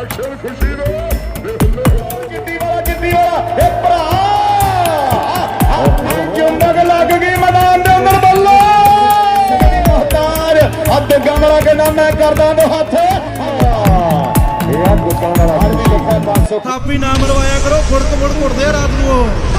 Action ਖੁਸ਼ੀ ਦਾ ਜਿੱਤੀ ਵਾਲਾ ਜਿੱਤੀ ਵਾਲਾ ਇਹ ਭਰਾ ਚੁੰਬਕ ਲੱਗ ਗਈ ਮੈਦਾਨ ਦੇ ਅੰਦਰ ਬੱਲੇ ਮੁਹਤਾਰ ਹੱਥ ਗਮਲਾ ਕੇ ਮੈਂ ਕਰਦਾ ਦੋ ਹੱਥ ਇਹ ਆ ਗੁੱਟਾਂ ਵਾਲਾ ਹਰ ਵੀ ਲਿਖਿਆ 500 ਥਾਪੀ ਨਾ ਮਰਵਾਇਆ ਕਰੋ ਫੁੜਕ ਫੁੜ ਘੁੱਟਦੇ ਰਾਤ ਨੂੰ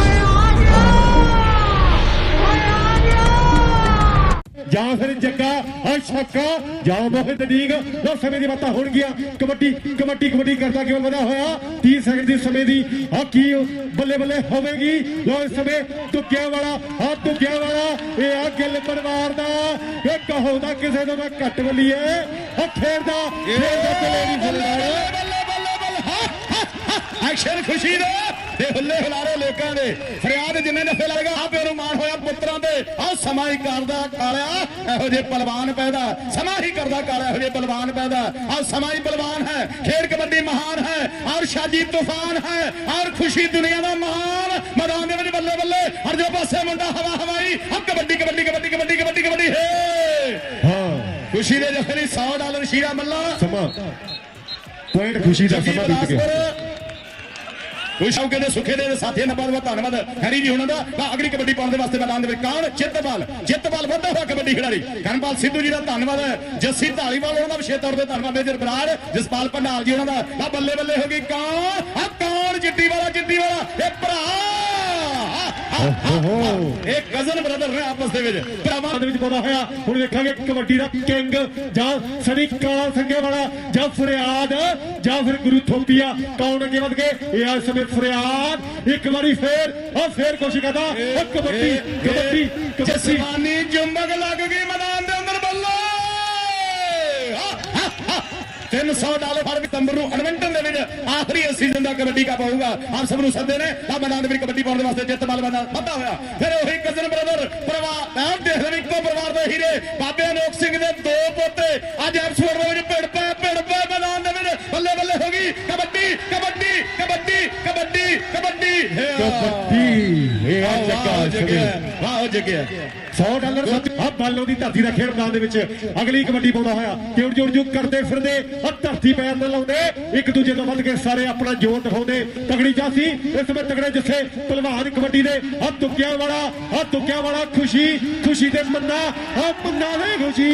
ਜਾਂ ਫਿਰ ਜੱਗਾ ਹਾਂ ਛੱਕਾ ਜਾਂ ਮੋਹਿਤ ਡੀਗ ਲੋ ਸਮੇਂ ਦੀ ਬਾਤਾਂ ਹੋਣਗੀਆਂ ਕਬੱਡੀ ਕਬੱਡੀ ਕਬੱਡੀ ਕਰਦਾ ਕਿਉਂ ਵਧਾ ਹੋਇਆ 30 ਸੈਕਿੰਡ ਦੀ ਸਮੇਂ ਦੀ ਹਾਕੀ ਬੱਲੇ ਬੱਲੇ ਹੋਵੇਗੀ ਲੋ ਇਸ ਸਮੇਂ ਤੁੱਕਿਆ ਵਾਲਾ ਹਾਂ ਤੁੱਕਿਆ ਵਾਲਾ ਇਹ ਆ ਗਿੱਲ ਪਰਿਵਾਰ ਦਾ ਇਹ ਕਹੋ ਦਾ ਕਿਸੇ ਤੋਂ ਮੈਂ ਘੱਟ ਬਲੀਏ ਉਹ ਖੇਡਦਾ ਖੇਡਦਾ ਚਲੇ ਵੀ ਬੱਲੇ ਬੱਲੇ ਬੱਲੇ ਐਕਸ਼ਨ ਖੁਸ਼ੀ ਦਾ ਤੇ ਹੁੱਲੇ ਹੁਲਾਰੇ ਲੋਕਾਂ ਦੇ ਫਰਿਆਦ ਜਿੰਨੇ ਨਫੇ ਲੱਗਾ ਆਪੇ ਨੂੰ ਮਾਣ ਹੋਇਆ ਪੁੱਤਰਾਂ ਆ ਸਮਾਂ ਹੀ ਕਰਦਾ ਕਾਲਿਆ ਇਹੋ ਜਿਹੇ ਪਹਿਲਵਾਨ ਪੈਦਾ। ਸਮਾਂ ਹੀ ਕਰਦਾ ਕਾਲਿਆ ਇਹੋ ਜਿਹੇ ਪਹਿਲਵਾਨ ਪੈਦਾ। ਆ ਸਮਾਂ ਹੀ ਪਹਿਲਵਾਨ ਹੈ ਖੇਡ ਕਬੱਡੀ ਮਹਾਨ ਹੈ ਔਰ ਸ਼ਾਜੀ ਤੂਫਾਨ ਹੈ ਔਰ ਖੁਸ਼ੀ ਦੁਨੀਆ ਦਾ ਮਹਾਨ ਮੈਦਾਨ ਦੇ ਵਿੱਚ ਬੱਲੇ ਬੱਲੇ। ਹਰ ਜੋ ਪਾਸੇ ਮੁੰਡਾ ਹਵਾ ਹਵਾਈ ਆ ਕਬੱਡੀ ਕਬੱਡੀ ਕਬੱਡੀ ਕਬੱਡੀ ਕਬੱਡੀ ਕਬੱਡੀ ਹੇ। ਹਾਂ। ਖੁਸ਼ੀ ਦੇ ਜਫਰੀ 100 ਡਾਲਰ ਸ਼ੀਰਾ ਮੱਲਾ। ਸਮਾਂ। ਪੁਆਇੰਟ ਖੁਸ਼ੀ ਦਾ ਸਮਾਂ ਬੀਤ ਗਿਆ। ਖੁਸ਼ ਹੋ ਦੇ ਸੁਖੇ ਦੇ ਸਾਥੀਆਂ ਦਾ ਬਹੁਤ ਬਹੁਤ ਧੰਨਵਾਦ। ਹੈਰੀ ਜੀ ਉਹਨਾਂ ਦਾ। ਅਗਲੀ ਕਬੱਡੀ ਪਾਉਣ ਦੇ ਵਾਸਤੇ ਮੈਦਾਨ ਦੇ ਵਿੱਚ ਕੌਣ? ਚਿੱਤਪਾਲ। ਚਿੱਤਪਾਲ ਵੱਧਾ ਹੋਇਆ ਕਬੱਡੀ ਖਿਡਾਰੀ। ਕਰਨਪਾਲ ਸਿੱਧੂ ਜੀ ਦਾ ਧੰਨਵਾਦ ਹੈ। ਜੱਸੀ ਢਾਲੀਵਾਲ ਉਹਨਾਂ ਦਾ ਵਿਸ਼ੇਸ਼ ਤੌਰ ਤੇ ਧੰਨਵਾਦ ਮੇਜਰ ਬਰਾੜ ਜਸਪਾਲ ਭੰਡਾਰ ਜੀ ਉਹਨਾਂ ਦਾ। ਬੱਲੇ ਬੱਲੇ ਹੋ ਗਈ ਕਾਂ ਆ ਕੌਣ? ਜਿੱਤੀ ਵਾਲਾ ਜਿੱਤੀ ਵਾਲਾ। ਇਹ ਇਹ ਕਜ਼ਨ ਬ੍ਰਦਰ ਨੇ ਆਪਸ ਦੇ ਵਿੱਚ। ਭਰਾਵਾਂ ਦੇ ਵਿੱਚ ਪਾਉਂਦਾ ਹੋਇਆ। ਹੁਣ ਵੇਖਾਂਗੇ ਕਬੱਡੀ ਦਾ ਕਿੰਗ ਜਾਂ ਸੜੀ ਕਾਲਾ ਸੰਗੇ ਵਾਲਾ ਜਾਂ ਫਰਿਆਦ ਜਾਂ ਫਿਰ ਗੁਰੂ ਥੋਪੀਆ। ਕੌਣ ਅੱਗੇ ਵਧ ਗਏ? ਇਹ ਆ ਸਮੇਂ ਫਰਿਆਦ। ਇੱਕ ਵਾਰੀ ਫੇਰ ਉਹ ਫੇਰ ਕੋਸ਼ਿਸ਼ ਕਰਦਾ ਉਹ ਕਬੱਡੀ ਕਬੱਡੀ ਕਬੱਡੀ। ਜਸਮਾਨੀ ਜੁੰਬਕ ਲੱਗ ਗਈ ਮੈਦਾਨ ਦੇ ਅੰਦਰ ਬੱਲੇ। 300 ਡਾਲਰ ਫੜ ਸਤੰਬਰ ਨੂੰ ਐਡਮਿੰਟਨ ਦੇ ਵਿੱਚ ਆਖਰੀ ਸੀਜ਼ਨ ਦਾ ਕਬੱਡੀ ਕੱਪ ਹੋਊਗਾ ਆਪ ਸਭ ਨੂੰ ਸੱਦੇ ਨੇ ਆ ਮੈਦਾਨ ਦੇ ਵਿੱਚ ਕਬੱਡੀ ਪਾਉਣ ਦੇ ਵਾਸਤੇ ਜਿੱਤ ਬਲ ਬੰਦਾ ਵੱਧਾ ਹੋਇਆ। ਫਿਰ ਉਹੀ ਕਜ਼ਨ ਬ੍ਰਦਰ ਪਰਿਵਾਰ ਆਹ ਦੇਖ ਲੈ ਇੱਕੋ ਪਰਿਵਾਰ ਦੇ ਹੀਰੇ ਬਾਬੇ ਅਨੋਖ ਸਿੰਘ ਦੇ ਦੋ ਪੋਤੇ। ਅੱਜ ਐਪਸਫੋਰਡ ਦੇ ਵਿੱਚ ਭਿੜ ਪਏ ਭਿੜ ਪਏ ਮੈਦਾਨ ਦੇ ਵਿੱਚ। ਬੱਲੇ ਬੱਲੇ ਹੋ ਗਈ। ਕਬੱਡੀ ਕਬੱਡੀ ਕਬੱਡੀ ਕਬੱਡੀ ਕਬੱਡੀ। ਕਬੱਡੀ ਇਹ ਆ ਜੱਗਾ ਵਾਹ ਇਸ 100 ਡਾਲਰ ਆ ਬਾਲੋ ਦੀ ਧਰਤੀ ਦਾ ਖੇਡ ਮੈਦਾਨ ਦੇ ਵਿੱਚ ਅਗਲੀ ਕਬੱਡੀ ਪਾਉਂਦਾ ਹੋਇਆ। ਜੁੜ ਜੁੜ ਜੁੜ ਕਰਦੇ ਫਿਰਦੇ ਆ ਧਰਤੀ ਪੈਰ ਨਾਲ ਲਾਉਂਦੇ। ਇੱਕ ਦੂਜੇ ਤੋਂ ਵੱਧ ਕੇ ਸਾਰੇ ਆਪਣਾ ਜੋਰ ਦਿਖਾਉਂਦੇ। ਤਗੜੀ ਜਾਸੀ, ਇਸ ਸਮੇਂ ਤਗੜੇ ਜਿੱਥੇ ਪਹਿਲਵਾਨ ਕਬੱਡੀ ਦੇ ਆ ਤੁੱਕਿਆਂ ਵਾਲਾ ਆ ਤੁੱਕਿਆਂ ਵਾਲਾ ਖੁਸ਼ੀ ਖੁਸ਼ੀ ਦੇ ਮੰਨਾ ਆ ਮੰਨਾ ਦੇ ਖੁਸ਼ੀ।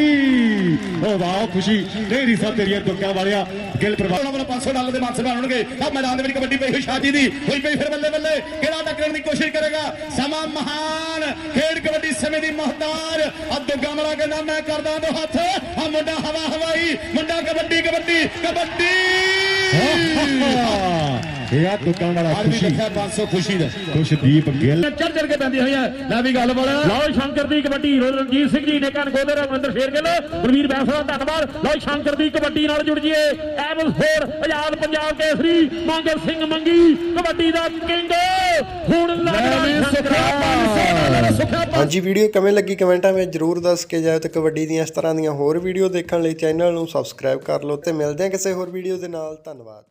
ਓ ਵਾਹ, ਖੁਸ਼ੀ। ਨਹੀਂ ਸਭ ਤੇਰੀਆਂ ਤੁੱਕਿਆਂ ਵਾਲਿਆ, ਗਿੱਲ ਪਰਿਵਾਰ। ਉਹਨਾਂ 500 ਡਾਲਰ ਦੇ ਮਾਨਸੇ ਬਣਨਗੇ ਤਾਂ ਮੈਦਾਨ ਦੇ ਵਿੱਚ ਕਬੱਡੀ ਪਈ ਹੋਈ ਸ਼ਾਜੀ ਦੀ। ਹੋਈ ਪਈ ਫਿਰ ਬੱਲੇ ਬੱਲੇ। ਕਿਹੜਾ ਟੱਕਰਨ ਦੀ ਕੋਸ਼ਿਸ਼ ਕਰੇਗਾ? ਸਮਾਂ ਮਹਾਨ ਖੇਡ ਕਬੱਡੀ ਸਮੇਂ ਦੀ ਮਹਤਾਰ ਆ ਗਮਲਾ ਮਲਾ ਕਹਿੰਦਾ ਮੈਂ ਕਰਦਾ ਦੋ ਹੱਥ। ਆ ਮੁੰਡਾ ਹਵਾ ਹਵਾਈ, ਮੁੰਡਾ ਕਬੱਡੀ ਕਬੱਡੀ ਕਬੱਡੀ। ਇਹ ਆ ਤੁੱਕਿਆਂ ਵਾਲਾ ਖੁਸ਼ੀ। ਰੱਖਿਆ 500 ਖੁਸ਼ੀ ਦਾ। ਖੁਸ਼ਦੀਪ ਗਿੱਲ। ਚੜ ਚੜ ਕੇ ਪੈਂਦੀ ਹੋਈ ਹੈ। ਲੈ ਵੀ ਗੱਲ ਬੋਲ। ਲਓ ਸ਼ੰਕਰ ਦੀ ਕਬੱਡੀ। ਰਣਜੀਤ ਸਿੰਘ ਜੀ ਨੇ ਕਨ ਗੋਦੇ ਰਮਿੰਦਰ ਸ਼ੇਰਗਿੱਲ ਗੁਰਵੀਰ ਬੈਂਸ ਦਾ ਧੰਨਵਾਦ। ਲਓ ਸ਼ੰਕਰ ਦੀ ਕਬੱਡੀ ਨਾਲ ਜੁੜ ਜੀਏ। ਐਵਲ ਫੋਰ ਆਜ਼ਾਦ ਪੰਜਾਬ ਕੇਸਰੀ। ਮੰਗਲ ਸਿੰਘ ਮੰਗੀ ਕਬੱਡੀ ਦਾ ਕਿੰਗ। ਹੁਣ ਲੱਗਦਾ ਹਾਂਜੀ ਵੀਡੀਓ ਕਿਵੇਂ ਲੱਗੀ ਕਮੈਂਟਾਂ ਵਿੱਚ ਜਰੂਰ ਦੱਸ ਕੇ ਜਾਇਓ ਤੇ ਕਬੱਡੀ ਦੀਆਂ ਇਸ ਤਰ੍ਹਾਂ ਦੀਆਂ ਹੋਰ ਵੀਡੀਓ ਦੇਖਣ ਲਈ ਚੈਨਲ ਨੂੰ ਸਬਸਕ੍ਰਾਈਬ ਕਰ ਲਓ ਤੇ ਮਿਲਦੇ ਹਾਂ ਕਿਸੇ ਹੋਰ ਵੀਡੀਓ ਦੇ ਨਾਲ। ਧੰਨਵਾਦ